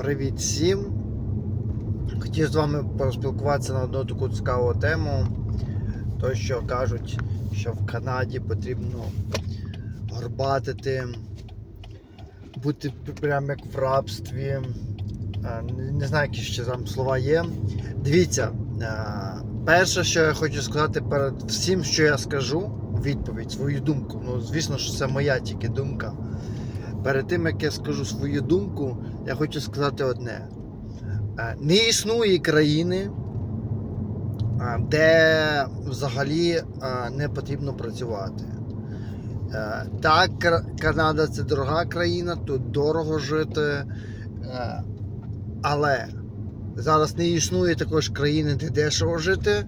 Привіт всім! Хотів з вами поспілкуватися на одну таку цікаву тему. То, що кажуть, що в Канаді потрібно горбатити, бути прямо як в рабстві. Е, Не- знаю, які ще там слова є. Дивіться, е, перше, що я хочу сказати перед всім, що я скажу, відповідь, свою думку. Ну, звісно, що це моя тільки думка. Перед тим, як я скажу свою думку, я хочу сказати одне: Е, не існує країни, е, де взагалі е, не потрібно працювати. Так, Канада це дорога країна, тут дорого жити. Але зараз не існує також країни, де дешево жити.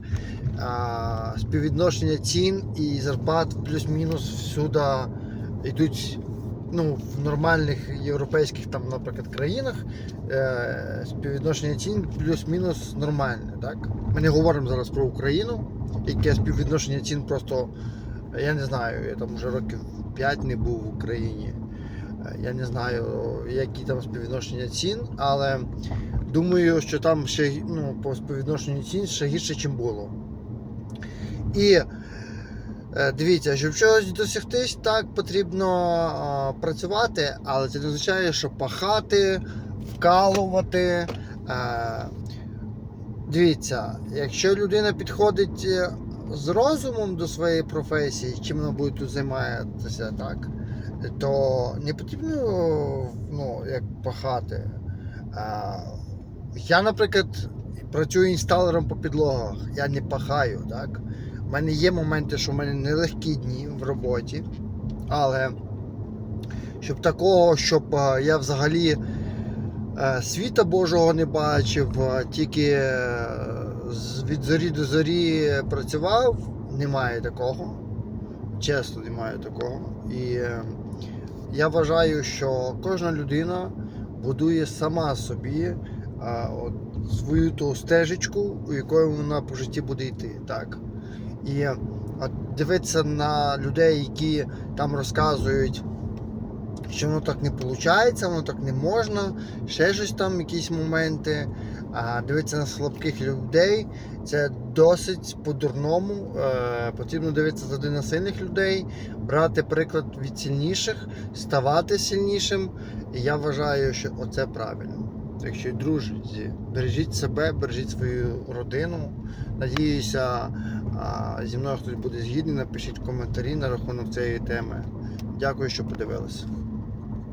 Співвідношення цін і зарплат плюс-мінус всюди йдуть ну, в нормальних європейських там, наприклад, країнах е, співвідношення цін плюс-мінус нормальне. Так? Ми не говоримо зараз про Україну, яке співвідношення цін просто, я не знаю, я там вже років 5 не був в Україні. Я не знаю, які там співвідношення цін, але думаю, що там ще ну, по співвідношенню цін ще гірше, ніж було. І Дивіться, щоб чогось досягтись, так потрібно працювати, але це не означає, що пахати, вкалувати. Е, дивіться, якщо людина підходить е, з розумом до своєї професії, чим вона буде тут займатися, так, то не потрібно ну, як пахати. Е, я, наприклад, працюю інсталером по підлогах, я не пахаю. так. У мене є моменти, що в мене нелегкі дні в роботі, але щоб такого, щоб е, я взагалі е, світа Божого не бачив, е, тільки від зорі до зорі працював, немає такого. Чесно, немає такого. І я вважаю, що кожна людина будує сама собі свою ту стежечку, у якої вона по житті буде йти. Так. І дивитися на людей, які там розказують, що воно так не виходить, воно так не можна, ще щось там, якісь моменти. А дивитися на слабких людей це досить по-дурному. Е, потрібно дивитися завжди на сильних людей, брати приклад від сильніших, ставати сильнішим. І я вважаю, що оце правильно. Так що, бережіть себе, бережіть свою родину. Надіюся, а, зі мною хтось буде згідний. Напишіть коментарі на рахунок цієї теми. Дякую, що подивилися.